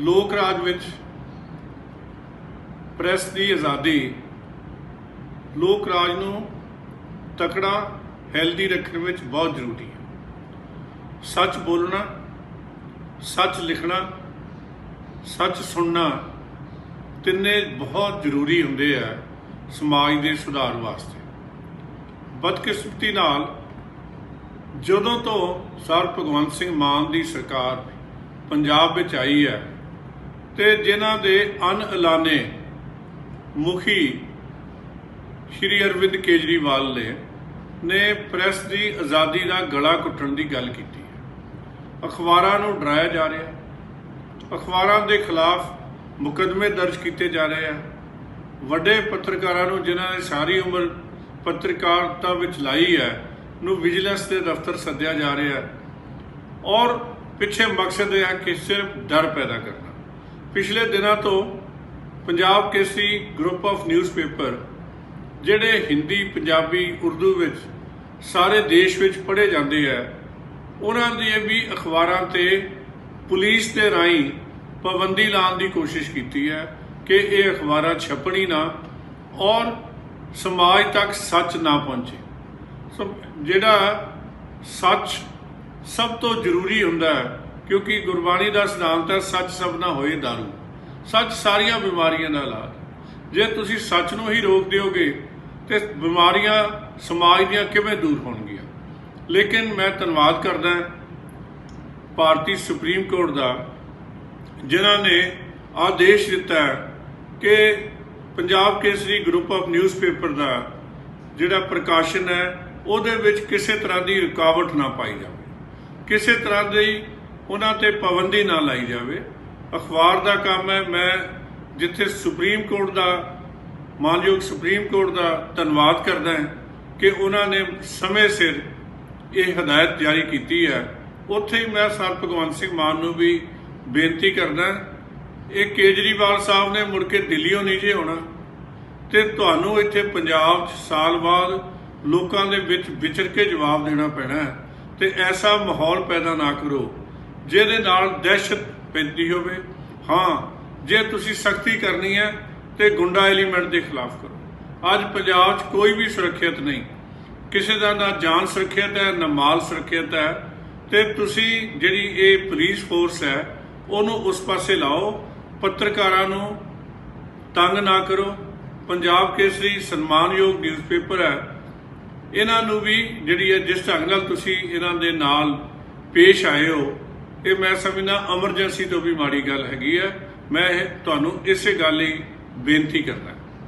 ਲੋਕ ਰਾਜ ਵਿੱਚ ਪ੍ਰੈਸ ਦੀ ਆਜ਼ਾਦੀ, ਲੋਕ ਰਾਜ ਨੂੰ ਤਕੜਾ ਹੈਲਦੀ ਰੱਖਣ ਵਿੱਚ ਬਹੁਤ ਜ਼ਰੂਰੀ ਹੈ। ਸੱਚ ਬੋਲਣਾ, ਸੱਚ ਲਿਖਣਾ, ਸੱਚ ਸੁਣਨਾ ਤਿੰਨੇ ਬਹੁਤ ਜ਼ਰੂਰੀ ਹੁੰਦੇ ਆ ਸਮਾਜ ਦੇ ਸੁਧਾਰ ਵਾਸਤੇ। ਬਦਕਿਸਮਤੀ ਨਾਲ ਜਦੋਂ ਤੋਂ ਸਰ ਭਗਵੰਤ ਸਿੰਘ ਮਾਨ ਦੀ ਸਰਕਾਰ ਪੰਜਾਬ ਵਿੱਚ ਆਈ ਹੈ ਤੇ ਜਿਨ੍ਹਾਂ ਦੇ ਅਨਐਲਾਨੇ ਮੁਖੀ ਸ਼੍ਰੀ ਅਰਵਿੰਦ ਕੇਜਰੀਵਾਲ ਨੇ ਨੇ ਪ੍ਰੈਸ ਦੀ ਆਜ਼ਾਦੀ ਦਾ ਗਲਾ ਘੁੱਟਣ ਦੀ ਗੱਲ ਕੀਤੀ ਹੈ। ਅਖਬਾਰਾਂ ਨੂੰ ਡਰਾਇਆ ਜਾ ਰਿਹਾ ਹੈ। ਅਖਬਾਰਾਂ ਦੇ ਖਿਲਾਫ ਮੁਕੱਦਮੇ ਦਰਜ ਕੀਤੇ ਜਾ ਰਹੇ ਆ ਵੱਡੇ ਪੱਤਰਕਾਰਾਂ ਨੂੰ ਜਿਨ੍ਹਾਂ ਨੇ ਸਾਰੀ ਉਮਰ ਪੱਤਰਕਾਰਤਾ ਵਿੱਚ ਲਾਈ ਹੈ, ਨੂੰ ਵਿਜੀਲੈਂਸ ਦੇ ਦਫ਼ਤਰ ਸੱਦਿਆ ਜਾ ਰਿਹਾ ਹੈ। ਔਰ ਪਿੱਛੇ ਮਕਸਦ ਇਹ ਹੈ ਕਿ ਸਿਰਫ ਡਰ ਪੈਦਾ ਕਰਨਾ। ਪਿਛਲੇ ਦਿਨਾਂ ਤੋਂ Punjab Kesari group of newspaper ਜਿਹੜੇ ਹਿੰਦੀ, ਪੰਜਾਬੀ, ਉਰਦੂ ਵਿੱਚ ਸਾਰੇ ਦੇਸ਼ ਵਿੱਚ ਪੜ੍ਹੇ ਜਾਂਦੇ ਆ, ਉਹਨਾਂ ਦੀ ਵੀ ਅਖਬਾਰਾਂ ਤੇ ਪੁਲਿਸ ਦੇ ਰਾਹੀਂ ਪਾਬੰਦੀ ਲਾਉਣ ਦੀ ਕੋਸ਼ਿਸ਼ ਕੀਤੀ ਹੈ ਕਿ ਇਹ ਅਖਬਾਰਾਂ ਛਪਣੀ ਨਾ ਔਰ ਸਮਾਜ ਤੱਕ ਸੱਚ ਨਾ ਪਹੁੰਚੇ। ਸੋ ਜਿਹੜਾ ਸੱਚ ਸਭ ਤੋਂ ਜ਼ਰੂਰੀ ਹੁੰਦਾ ਹੈ ਕਿਉਂਕਿ ਗੁਰਬਾਣੀ ਦਾ ਸਿਧਾਂਤ ਹੈ, ਸੱਚ ਸਭ ਨਾ ਹੋਏ ਦਾਰੂ। ਸੱਚ ਸਾਰੀਆਂ ਬਿਮਾਰੀਆਂ ਦਾ ਇਲਾਜ ਜੇ ਤੁਸੀਂ ਸੱਚ ਨੂੰ ਹੀ ਰੋਕ ਦਿਓਗੇ, ਤੇ ਬਿਮਾਰੀਆਂ ਸਮਾਜ ਦੀਆਂ ਕਿਵੇਂ ਦੂਰ ਹੋਣਗੀਆਂ? ਲੇਕਿਨ ਮੈਂ ਧੰਨਵਾਦ ਕਰਦਾ ਭਾਰਤੀ ਸੁਪਰੀਮ ਕੋਰਟ ਦਾ, ਜਿਨ੍ਹਾਂ ਨੇ ਆਦੇਸ਼ ਦਿੱਤਾ ਕਿ Punjab Kesari group of newspaper ਦਾ ਜਿਹੜਾ ਪ੍ਰਕਾਸ਼ਨ ਹੈ, ਉਹਦੇ ਵਿੱਚ ਕਿਸੇ ਤਰ੍ਹਾਂ ਦੀ ਰੁਕਾਵਟ ਨਾ ਪਾਈ ਜਾਵੇ। ਕਿਸੇ ਤਰ੍ਹਾਂ ਦੀ ਉਹਨਾਂ ਤੇ ਪਾਬੰਦੀ ਨਾ ਲਾਈ ਜਾਵੇ। ਅਖਬਾਰ ਦਾ ਕੰਮ ਹੈ, ਮੈਂ ਜਿੱਥੇ ਸੁਪਰੀਮ ਕੋਰਟ ਦਾ, ਮਾਨਯੋਗ ਸੁਪਰੀਮ ਕੋਰਟ ਦਾ ਧੰਨਵਾਦ ਕਰਦਾ ਹਾਂ ਕਿ ਉਹਨਾਂ ਨੇ ਸਮੇਂ ਸਿਰ ਇਹ ਹਦਾਇਤ ਜਾਰੀ ਕੀਤੀ ਹੈ। ਉੱਥੇ ਹੀ ਮੈਂ ਸਰ ਭਗਵੰਤ ਸਿੰਘ ਮਾਨ ਨੂੰ ਵੀ ਬੇਨਤੀ ਕਰਦਾ ਇਹ ਕੇਜਰੀਵਾਲ ਸਾਹਿਬ ਨੇ ਮੁੜ ਕੇ ਦਿੱਲੀੋਂ ਨਹੀਂ ਜੇ ਆਉਣਾ ਤੇ ਤੁਹਾਨੂੰ ਇੱਥੇ ਪੰਜਾਬ 'ਚ ਸਾਲ ਬਾਅਦ ਲੋਕਾਂ ਦੇ ਵਿੱਚ ਵਿਚਰ ਕੇ ਜਵਾਬ ਦੇਣਾ ਪੈਣਾ ਹੈ ਤੇ ਐਸਾ ਮਾਹੌਲ ਪੈਦਾ ਨਾ ਕਰੋ। ਜਿਹਦੇ ਨਾਲ ਦਹਿਸ਼ਤ ਪੈਂਦੀ ਹੋਵੇ, ਹਾਂ, ਜੇ ਤੁਸੀਂ ਸਖਤੀ ਕਰਨੀ ਹੈ, ਤੇ ਗੁੰਡਾ ਐਲੀਮੈਂਟ ਦੇ ਖਿਲਾਫ ਕਰੋ। ਅੱਜ ਪੰਜਾਬ 'ਚ ਕੋਈ ਵੀ ਸੁਰੱਖਿਅਤ ਨਹੀਂ। ਕਿਸੇ ਦਾ ਨਾ ਜਾਨ ਸੁਰੱਖਿਅਤ ਹੈ, ਨਾ ਮਾਲ ਸੁਰੱਖਿਅਤ ਹੈ, ਤੇ ਤੁਸੀਂ ਜਿਹੜੀ ਇਹ ਪੁਲਿਸ ਫੋਰਸ ਹੈ, ਉਹਨੂੰ ਉਸ ਪਾਸੇ ਲਾਓ, ਪੱਤਰਕਾਰਾਂ ਨੂੰ ਤੰਗ ਨਾ ਕਰੋ। ਪੰਜਾਬ ਕੇਸਰੀ ਸਨਮਾਨਯੋਗ ਨਿਊਜ਼ਪੇਪਰ ਹੈ। ਇਹਨਾਂ ਨੂੰ ਵੀ ਜਿਹੜੀ ਹੈ, ਜਿਸ ਢੰਗ ਨਾਲ ਤੁਸੀਂ ਇਹਨਾਂ ਦੇ ਨਾਲ ਪੇਸ਼ ਆਏ ਹੋ ਇਹ ਮੈਂ ਸਮਝਦਾ ਐਮਰਜੈਂਸੀ ਤੋਂ ਵੀ ਮਾੜੀ ਗੱਲ ਹੈਗੀ ਹੈ। ਮੈਂ ਇਹ ਤੁਹਾਨੂੰ ਇਸੇ ਗੱਲ ਲਈ ਬੇਨਤੀ ਕਰਦਾ